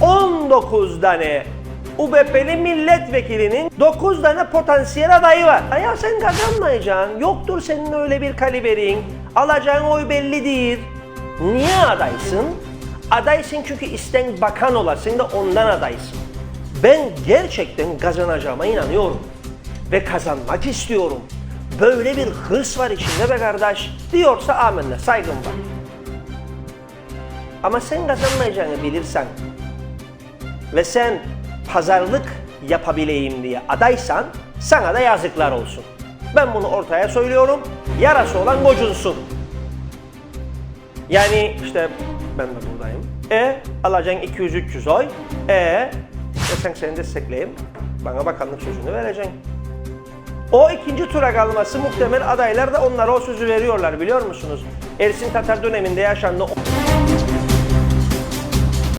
19 tane UBP'li milletvekilinin 9 tane potansiyel adayı var. Ya sen kazanmayacaksın. Yoktur senin öyle bir kaliberin. Alacağın oy belli değil. Niye adaysın? Adaysın çünkü isten bakan olasın da ondan adaysın. Ben gerçekten kazanacağıma inanıyorum. Ve kazanmak istiyorum. Böyle bir hırs var içinde be kardeş. Diyorsa amenna saygım var. Ama sen kazanmayacağını bilirsen ve sen pazarlık yapabileyim diye adaysan sana da yazıklar olsun. Ben bunu ortaya söylüyorum. Yarası olan gocunsun. Yani işte ben de buradayım. E alacaksın 200-300 oy. E sen seni destekleyeyim. Bana bakanlık sözünü vereceksin. O ikinci tura kalması muhtemel adaylar da onlara o sözü veriyorlar biliyor musunuz? Ersin Tatar döneminde yaşandı.